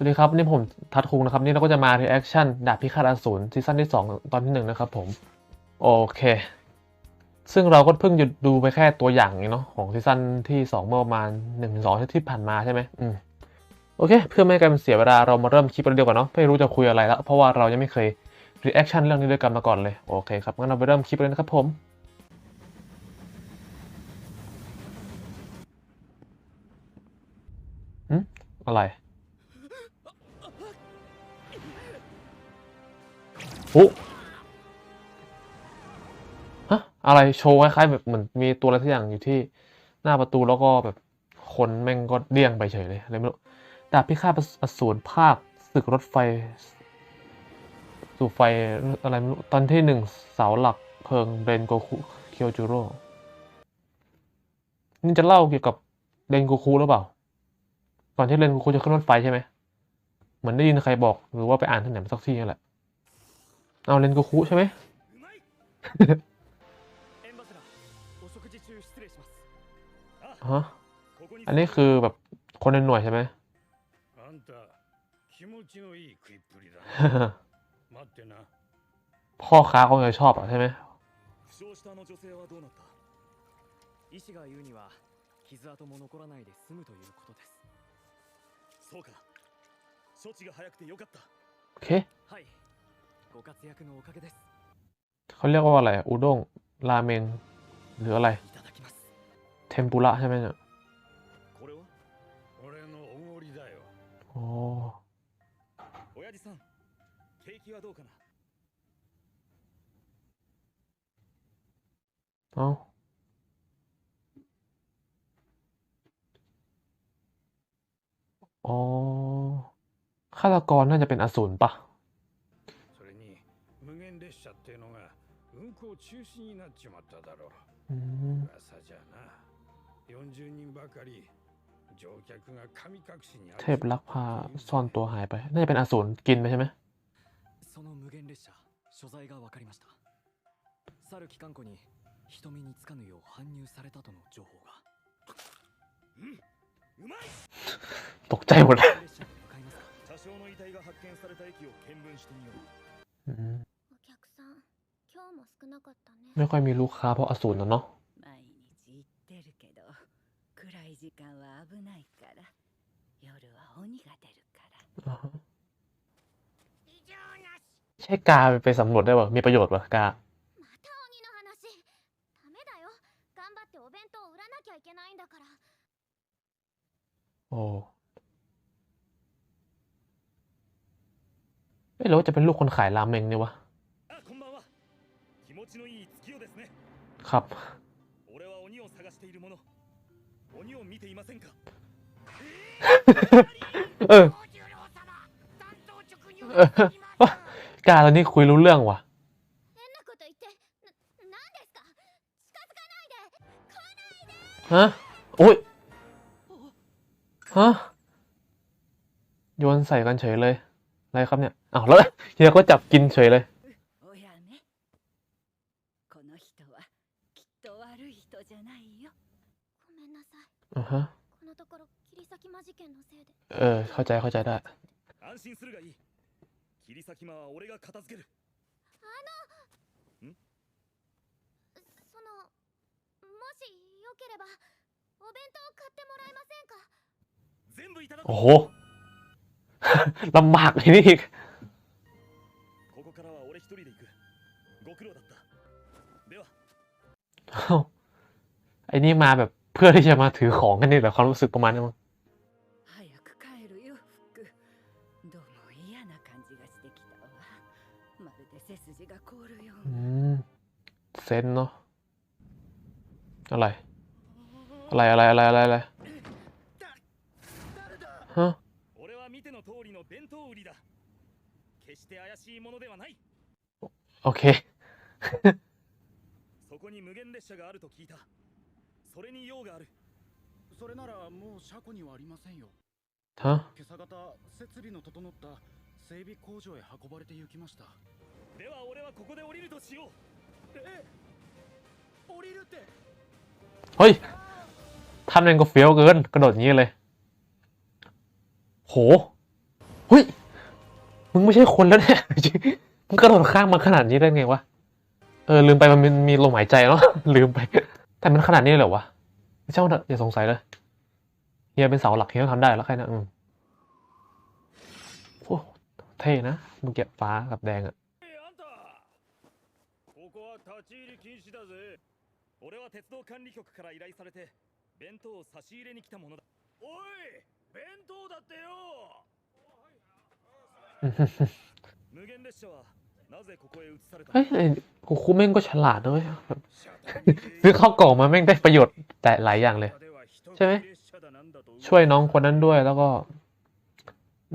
สวัสดีครับ นี่ผมทัดคุงนะครับ นี่เราก็จะมารีแอคชั่นดาบพิฆาตอสูรซีซั่นที่ 2 ตอนที่ 1 นะครับผม โอเค ซึ่งเราก็เพิ่งหยุดดูไปแค่ตัวอย่างเองเนาะของซีซั่นที่ 2 เมื่อประมาณ1-2ถึง2ที่ผ่านมาใช่ไหมอืมโอเค เพื่อไม่ให้การเสียเวลาเรามาเริ่มคลิปกันเดียวกันเนาะไม่รู้จะคุยอะไรแล้ว เพราะว่าเรายังไม่เคยรีแอคชั่นเรื่องนี้ด้วยกันมาก่อนเลยโอเคครับงั้นเราไปเริ่มคลิปเลยนะครับผมอืมอะไร อ้ฮะอะไรโชว์คล้ายๆแบบเหมือนมีตัวอะไรสักอย่างอยู่ที่หน้าประตูแล้วก็แบบคนแม่งก็เดี่ยงไปเฉยเลยอะไรไม่รู้ดาบพิฆาตอสูรภาคศึกรถไฟ สู่ไฟอะไรไม่รู้ตอนที่หนึ่งเสาหลักเพลิงเรนโกคุเคียวจูโร่นี่จะเล่าเกี่ยวกับเรนโกคุหรือเปล่า ก่อนที่เรนโกคุจะขึ้นรถไฟใช่ไหมเหมือนได้ยินใครบอกหรือว่าไปอ่านที่ไหนมาสักที่นั่นแหละ เอาเลนกูคุใช่ไหมฮะอันนี้คือแบบคนในหน่วยใช่ไหมพ่อค้าคงจะชอบอะใช่ไหมโอเค เขาเรียกว่าอะไรอุด้งราเมงหรืออะไร เทมปุระใช่ไหมเนี่ยโอ้เอาอ๋อฆาตกรน่าจะเป็นอสูรปะ 運行中止になっちまっただろ อืม う噂じゃな40人ばかり乗客が神隠しに เทพลักพาซ่อนตัวหายไป น่าจะเป็นอสูรกินไปใช่ไหม その無限列車所在が分かりました去る機関庫に人目につかぬよう搬入されたとの情報がうまい ตกใจหมดเลย 列車に向かいますか多少の遺体が発見された駅を見聞してみよう อืม お客さん今日 も少なかったね ไม่ค่อยมีลูกค้าเพราะอสูรนะเนาะ 毎日言ってるけど暗い時間は危ないから夜は鬼が出るから อ่าฮะใช่กาไปสำรวจได้ป่ะมีประโยชน์ป่ะกา また鬼の話ダメだよ頑張ってお弁当を売らなきゃいけないんだから โอ้ไม่รู้ว่าจะเป็นลูกคนขายราเมงเนี่ยวะ あこんばんは 気持ちのいい月夜ですね ครับ 俺は鬼を探している者鬼を見ていませんか เออเออกาตอนนี้คุยรู้เรื่องว่ะ 変なこと言ってな何ですか近づかないで ฮะ โอ้ย ฮะ โยนใส่กันเฉยเลย อะไรครับเนี่ย อ้าวแล้วเฮียก็จับกินเฉยเลย おやめこの 人はきっと悪い人じゃないよごめんなさい อ่าฮะ このところ切り裂き魔事件のせいで เออ เข้าใจเข้าใจได้ 安心するがいい切り裂き魔は俺が片付けるそのもしよければお弁当買ってもらえませんか全部いただく โอ้โห ลำบากเลยนี่ ไอ้นี่มาแบบเพื่อที่จะมาถือของกันนี่แหละความรู้สึกประมาณนั้นมั้งเซนเนาะอะไร อะไรอะไรอะไรอะไรอะไรฮะโอเค こに無限列車があると聞いたそれに用があるそれならもう車庫にはありませんよ ฮะ 今朝方設備の整った整備工場へ運ばれて行きましたでは俺はここで降りるとしようえ降りるって เฮ้ยท่านเองก็เฟี้ยวเกิน กระโดดอย่างนี้เลย โห เฮ้ย มึงไม่ใช่คนแล้วเนี่ย มึงกระโดดข้ามมาขนาดนี้ได้ไงวะ เออ ลืมไปมันมีมีลมหายใจเนาะ ลืมไป แต่มันขนาดนี้เลยเหรอวะเจ้าเถอะอย่าสงสัยเลย เฮียเป็นเสาหลักเฮียต้องทำได้แล้วใครนะอืมโอ้เท่นะ มึงเก็บฟ้ากับแดงอะ えあんたここは立ち入り禁止だぜ俺は鉄道管理局から依頼されて弁当を差し入れに来たものだおい弁当だってよ無限列車は เฮ้ยกูคูแม่งก็ฉลาดด้วยซื้อข้าวกล่องมาแม่งได้ประโยชน์แต่หลายอย่างเลย ใช่ไหมช่วยน้องคนนั้นด้วยแล้วก็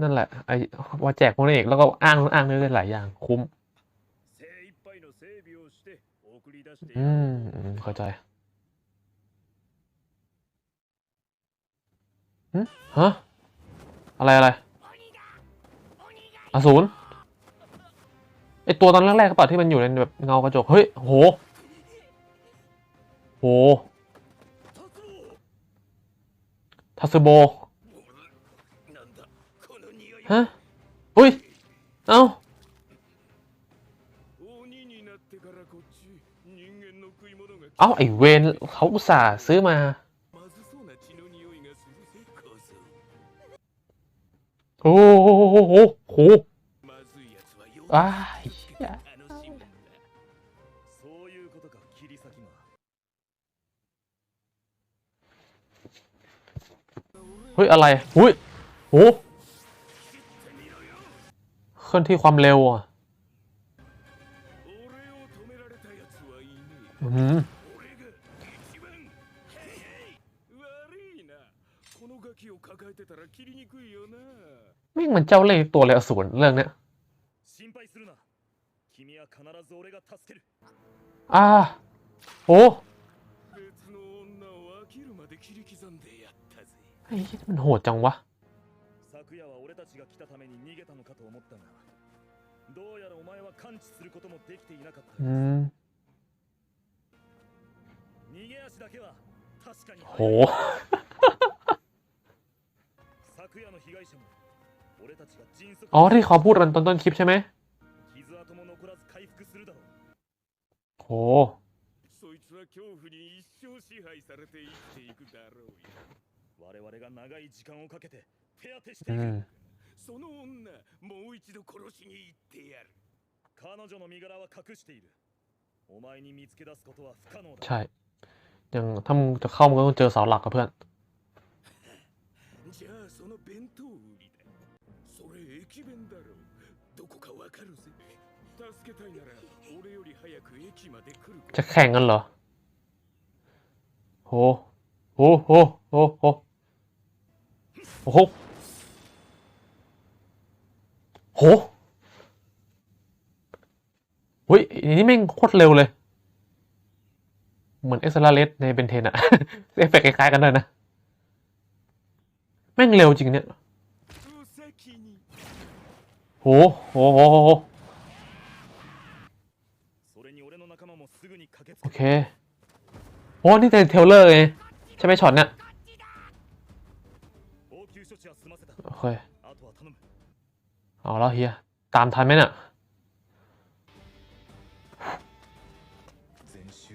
นั่นแหละไอ้ว่าแจกพวกนี้อีกแล้วก็อ้างอ้างได้หลายอย่าง คุ้มอืมเข้าใจฮะอะไรอะไรอสูร ไอตัวตอนแรกๆก็เปล่าที่มันอยู่ในแบบเงากระจก เฮ้ย โห โหทัสโบ ฮะ อุ้ย เอ้าเอ้าไอเวนเขาอุตส่าห์ซื้อมา โอ้โหโห ว้าเฮ้ย อะไรหุ้ยโหเคลื่อนที่ความเร็วอะอืมวิ่งเหมือนเจ้าเล่ห์ตัวเลยอสูรเรื่องเนี้ย 心配するな君は必ず俺が助ける อ่าโอ้ 別の女を飽きるまで切り刻んでやったぜ ไอ้เหี้ยมันโหดจังวะ 昨夜は俺たちが来たために逃げたのかと思ったがどうやらお前は感知することもできていなかった อืม 逃げ足だけは確かに โห 昨夜の被害者も俺たちが迅速 อ๋อที่เขาพูดกันตอนต้นคลิปใช่ไหม 傷跡も残らず回復するだろう โห そいつは恐怖に一生支配されて生きていくだろうよ我々が長い時間をかけて手当てし อื ていく、ม その女もう一度殺しに行ってやる彼女の身柄は隠しているお前に見つけ出すことは不可能だ ใช่ยังถ้ามึงจะเข้ามึงก็ต้องเจอเสาหลักกับเพื่อน じゃあその弁当売りだそ れ駅弁だろうどこかわかるぜ助けたいなら俺より早く駅まで来る จะแข่งกันเหรอ โห โห โห โห โห โอ้โห โหเฮ้ยอันนี้แม่งโคตรเร็วเลย เหมือนเอ็กซ์ลาเลสในเบนเทนอะ เอฟเฟกต์คล้ายๆกันเลยนะ แม่งเร็วจริงเนี่ย お先に โหโหโหโหโอเคโอ้นี่แต่นเทเลอร์ไงใช่ไหมช็อตเนี่ยโอเคเอาแล้วเฮียตามทันไหมเนี่ย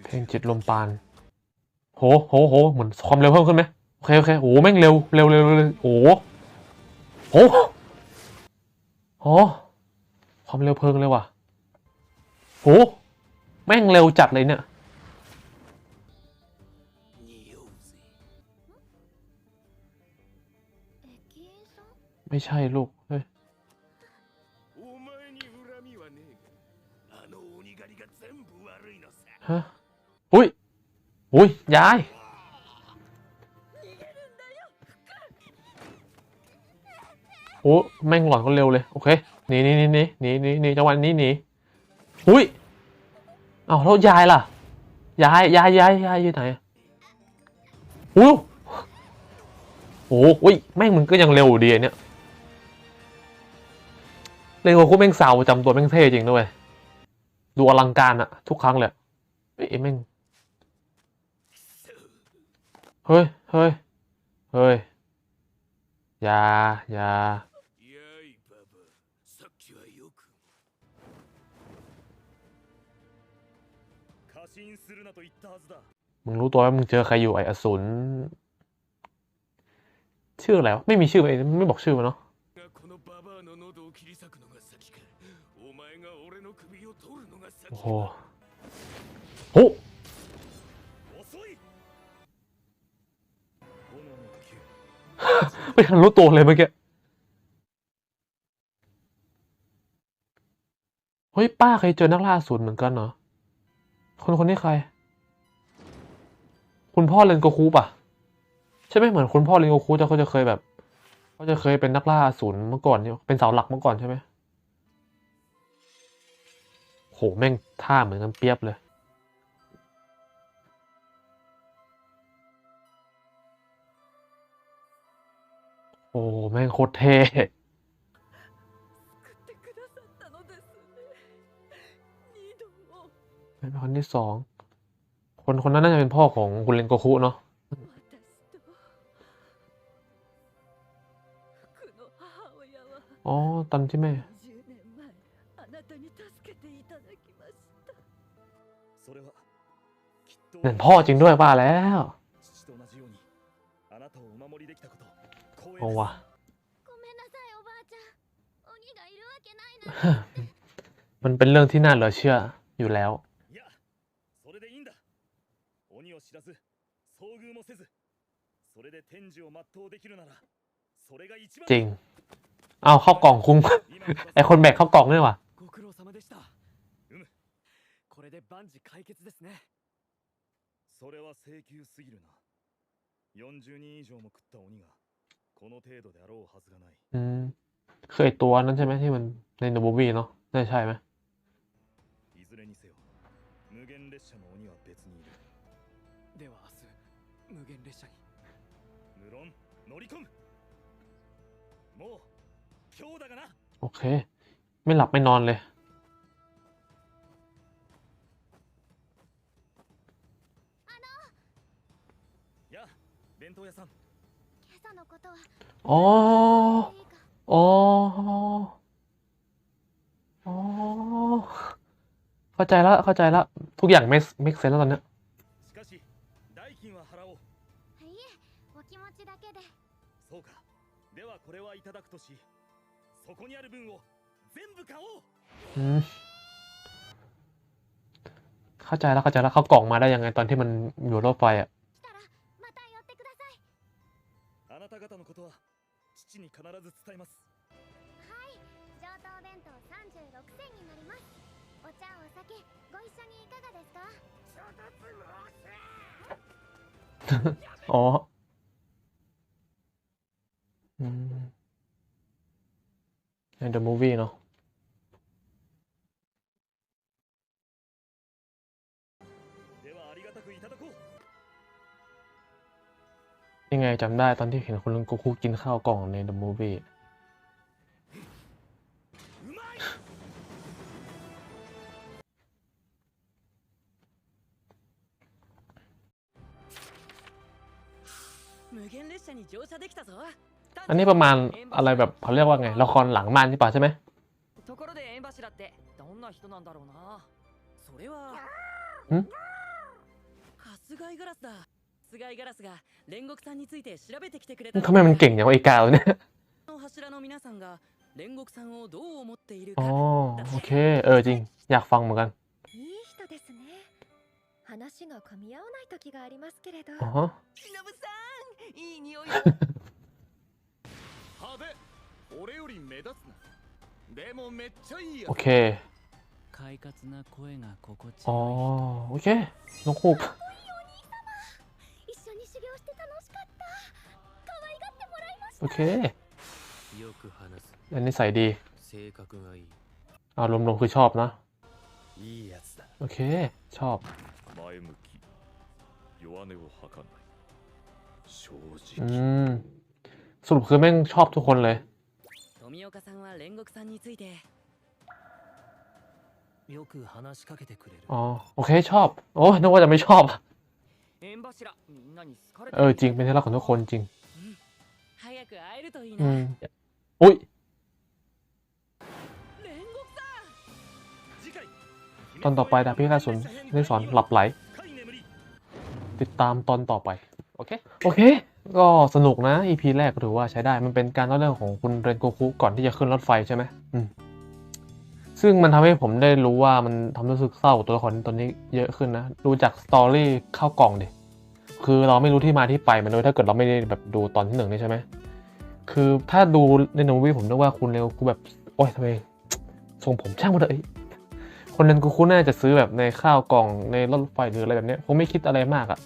เพลงจิตลมปานโหโหโหเหมือนความเร็วเพิ่มขึ้นไหมโอเคโอเคโอ้แม่งเร็วเร็วเร็วเร็วโอ้โห โอ้ความเร็วเพลิงเลยว่ะโอ้แม่งเร็วจัดเลยเนี่ยไม่ใช่ลูก เฮ้ยฮะ อุ้ย อุ้ย ยาย โอ้แม่งหลอนก็เร็วเลยโอเคหนีหนีหนีหนีหนีหนีหนีจังหวะนี้หนีอุ้ยเอ้าแล้วยายล่ะยายยายยายยายอยู่ไหนอู้โอ้ยแม่งมึงก็ยังเร็วอยู่ดีเนี่ยเร็วกว่ากูแม่งสาวประจำตัวแม่งเท่จริงด้วยดูอลังการอะทุกครั้งเลยเอ้แม่งเฮ้ยเฮ้ยเฮ้ยอยาอยา มึงรู้ตัวว่ามึงเจอใครอยู่ไออสูรชื่ออะไรวะไม่มีชื่อไม่บอกชื่อมันเนาะโอ้โหโอ้ไม่ทันรู้ตัวเลยเมื่อกี้ เฮ้ยป้าเคยเจอนักล่าสูนเหมือนกันเหรอ คนคนนี้ใคร คุณพ่อเรนโกคุป่ะ ใช่ไหมเหมือนคุณพ่อเรนโกคุจะเขาจะเคยแบบเขาจะเคยเป็นนักล่าอสูรเมื่อก่อนเนี่ยเป็นเสาหลักเมื่อก่อนใช่ไหมโหแม่งท่าเหมือนกันเปียบเลยโอ้แม่งโคตรเท่ เป็นคนที่สอง คนคนนั้นน่าจะเป็นพ่อของคุณเลนโกคุเนาะอ๋อตอนที่แม่นั่นพ่อจริงด้วยป้าแล้วเอาวะมันเป็นเรื่องที่น่าเหลือเชื่ออยู่แล้ว 知らず遭遇もせずそれで天寿を全うできるならそれが一番 จริง เอาเข้ากล่องคุ้ง 今の ไอคนแบกเข้ากล่องนี่ว่ะ ご苦労様でしたうむこれで万事解決ですねそれは請求すぎるな40人以上も食った鬼がこの程度であろうはずがない อืมคือไอตัวนั้นใช่ไหมที่มันในโนบูบี้เนาะน่าจะใช่ไหม いずれにせよ無限列車の鬼は別にいる では明日無限列車に無論乗り込むもう今日だがな โอเค ไม่หลับไม่นอนเลย やあ弁当屋さん今朝のことは อ๋อ いいか อ๋อ อ๋อ เข้าใจแล้ว เข้าใจแล้ว ทุกอย่างไม่ไม่เซนแล้วตอนเนี้ย しかし代 金は払おういえお気持ちだけでそうかではこれはいただくとしそこにある分を全部買おう อืม เข้าใจแล้ว เข้าใจแล้ว เขากล่องมาได้ยังไงตอนที่มันอยู่รถไฟอ่ะ 来たらまた寄ってくださいあなた方のことは父に必ず伝えますはい上等弁当36銭になりますお茶お酒ご一緒にいかがですか อ๋อ อืมใน The Movie เนาะยังไงจำได้ตอนที่เห็นคุณลุงโกคุกินข้าวกล่องในเดอะมูฟวี่ อันนี้ประมาณอะไรแบบเขาเรียกว่าไง ละครหลังม่านใช่ปะใช่ไหม ところで縁柱ってどんな人なんだろうなそれはんハスガイガラスだハスガイガラスが煉獄さんについて調べてきてくれた ทำไมมันเก่งอย่างวะไอ้กาวเนี่ย の柱の皆さんが煉獄さんをどう思っている อ๋ か อ โอเค เออจริง อยากฟังเหมือนกัน いい人ですね 話が噛み合わない時がありますけれど อ๋อ 忍さんいい匂い派手俺より目立つなでもめっちゃいいや โอเค 快活な声が心地 อ๋อ โอเค น้องคูบ 一緒に修行して楽しかった可愛がってもらいました โอเค よく話す อันนี้ใส่ดี 性格がいい อารมณ์ๆคือชอบนะ いいやつだ โอเค ชอบ 前向き弱音を吐かない正 อื 直 ม สรุปคือแม่งชอบทุกคนเลย 富岡さんは煉獄さんについてよく話しかけてくれる อ๋อ โอเค ชอบ โอ้ยนึกว่าจะไม่ชอบ 縁柱みんなに好かれて เออ จริง เป็นที่รักของทุกคนจริง 早く会えるといい อื な ม อุ้ย ตอนต่อไปดาบพิฆาตอสูรได้สอนหลับไหล回避ติดตามตอนต่อไป โอเค โอเค ก็สนุกนะ EP แรกก็ถือว่าใช้ได้ มันเป็นการเล่าเรื่องของคุณเรนโกคุก่อนที่จะขึ้นรถไฟใช่ไหมอืมซึ่งมันทำให้ผมได้รู้ว่ามันทำให้รู้สึกเศร้ากับตัวละครตัวนี้เยอะขึ้นนะ ดูจากสตอรี่เข้ากล่องดิ คือเราไม่รู้ที่มาที่ไปมันด้วยถ้าเกิดเราไม่ได้แบบดูตอนที่หนึ่งนี่ใช่ไหม คือถ้าดูในโนวีผมนึกว่าคุณเร็วกูแบบ โอ๊ยทำไมทรงผมช่างมาเลย คนนั้นกูคุณน่าจะซื้อแบบในข้าวกล่องในรถไฟหรืออะไรแบบนี้คงไม่คิดอะไรมากอะ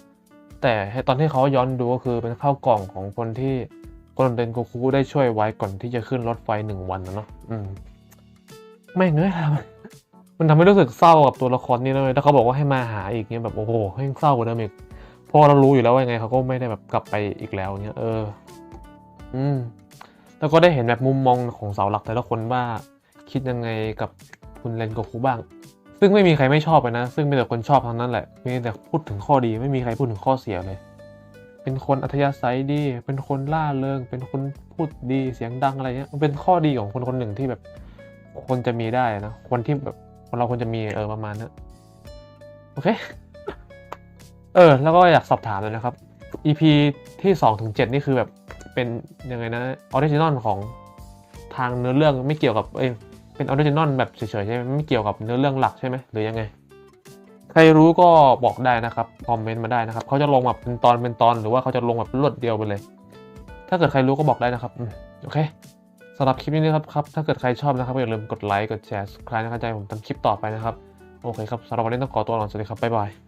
แต่ตอนที่เขาย้อนดูก็คือเป็นข้าวกล่องของคนที่คนเดนกูคูได้ช่วยไว้ก่อนที่จะขึ้นรถไฟหนึ่งวันนะเนาะอืมไม่เงยทำมันทำให้รู้สึกเศร้ากับตัวละครนี้เลยถ้าเขาบอกว่าให้มาหาอีกเนี่ยแบบโอ้โหให้เศร้ากว่าเดิมอีกพราะเรารู้อยู่แล้วว่ายังไงเขาก็ไม่ได้แบบกลับไปอีกแล้วเงี้ยเออ อืม แล้วก็ได้เห็นแบบมุมมองของเสาหลักแต่ละคนว่าคิดยังไงกับคุณเลนโกคุบ้าง ซึ่งไม่มีใครไม่ชอบเลยนะ ซึ่งมีแต่คนชอบทั้งนั้นแหละมีแต่พูดถึงข้อดีไม่มีใครพูดถึงข้อเสียเลย เป็นคนอัธยาศัยดี เป็นคนล่าเริง เป็นคนพูดดีเสียงดังอะไรเงี้ยมันเป็นข้อดีของคนคนหนึ่งที่แบบคนจะมีได้นะ คนที่แบบคนเราควรจะมีเออประมาณนั้นโอเค เออ แล้วก็อยากสอบถามเลยนะครับ EP ที่2ถึง7นี่คือแบบเป็นยังไงนะออริจินอลของทางเนื้อเรื่องไม่เกี่ยวกับเอ้ เป็นออริจินอลแบบเฉยๆใช่ไหมไม่เกี่ยวกับเนื้อเรื่องหลักใช่ไหมหรือยังไง ใครรู้ก็บอกได้นะครับคอมเมนต์มาได้นะครับเขาจะลงแบบเป็นตอนเป็นตอนหรือว่าเขาจะลงแบบรวดเดียวไปเลย ถ้าเกิดใครรู้ก็บอกได้นะครับอโอเคสำหรับคลิปนี้นะครับครับ ถ้าเกิดใครชอบนะครับก็อย่าลืมกดไลค์กดแชร์ใครนะครับใจผมทำคลิปต่อไปนะครับ โอเคครับสำหรับวันนี้ต้องขอตัวก่อนสวัสดีครับบ๊ายบาย